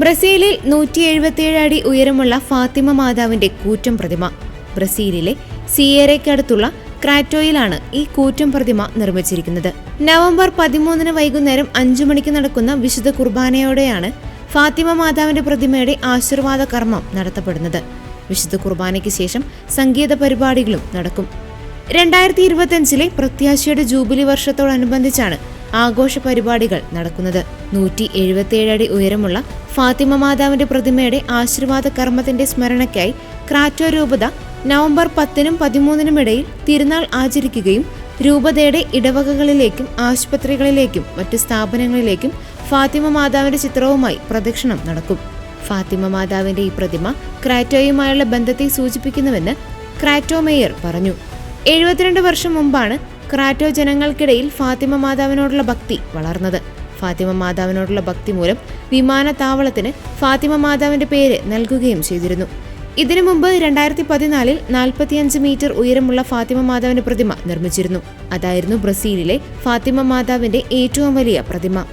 ബ്രസീലിൽ നൂറ്റി എഴുപത്തിയേഴ് അടി ഉയരമുള്ള ഫാത്തിമ മാതാവിന്റെ കൂറ്റം പ്രതിമ. ബ്രസീലിലെ സിയേരയ്ക്കടുത്തുള്ള ക്രാറ്റോയിലാണ് ഈ കൂറ്റം പ്രതിമ നിർമ്മിച്ചിരിക്കുന്നത്. നവംബർ പതിമൂന്നിന് വൈകുന്നേരം അഞ്ചു മണിക്ക് നടക്കുന്ന വിശുദ്ധ കുർബാനയോടെയാണ് ഫാത്തിമ മാതാവിന്റെ പ്രതിമയുടെ ആശീർവാദ കർമ്മം നടത്തപ്പെടുന്നത്. വിശുദ്ധ കുർബാനയ്ക്ക് ശേഷം സംഗീത പരിപാടികളും നടക്കും. രണ്ടായിരത്തി ഇരുപത്തിയഞ്ചിലെ പ്രത്യാശയുടെ ജൂബിലി വർഷത്തോടനുബന്ധിച്ചാണ് ആഘോഷ പരിപാടികൾ നടക്കുന്നത്. നൂറ്റി എഴുപത്തിയേഴ് അടി ഉയരമുള്ള ഫാത്തിമ മാതാവിന്റെ പ്രതിമയുടെ ആശീർവാദ കർമ്മത്തിന്റെ സ്മരണയ്ക്കായി ക്രാറ്റോ രൂപത നവംബർ പത്തിനും പതിമൂന്നിനും ഇടയിൽ തിരുനാൾ ആചരിക്കുകയും രൂപതയുടെ ഇടവകകളിലേക്കും ആശുപത്രികളിലേക്കും മറ്റ് സ്ഥാപനങ്ങളിലേക്കും ഫാത്തിമ മാതാവിന്റെ ചിത്രവുമായി പ്രദക്ഷിണം നടക്കും. ഫാത്തിമ മാതാവിന്റെ ഈ പ്രതിമ ക്രാറ്റോയുമായുള്ള ബന്ധത്തെ സൂചിപ്പിക്കുന്നുവെന്ന് ക്രാറ്റോ മേയർ പറഞ്ഞു. എഴുപത്തിരണ്ട് വർഷം മുമ്പാണ് ക്രാറ്റോ ജനങ്ങൾക്കിടയിൽ ഫാത്തിമ മാതാവിനോടുള്ള ഭക്തി വളർന്നത്. ഫാത്തിമ മാതാവിനോടുള്ള ഭക്തി മൂലം വിമാനത്താവളത്തിന് ഫാത്തിമ മാതാവിന്റെ പേര് നൽകുകയും ചെയ്തിരുന്നു. ഇതിനു മുമ്പ് രണ്ടായിരത്തി പതിനാലിൽ നാൽപ്പത്തിയഞ്ച് മീറ്റർ ഉയരമുള്ള ഫാത്തിമ മാതാവിന്റെ പ്രതിമ നിർമ്മിച്ചിരുന്നു. അതായിരുന്നു ബ്രസീലിലെ ഫാത്തിമ മാതാവിന്റെ ഏറ്റവും വലിയ പ്രതിമ.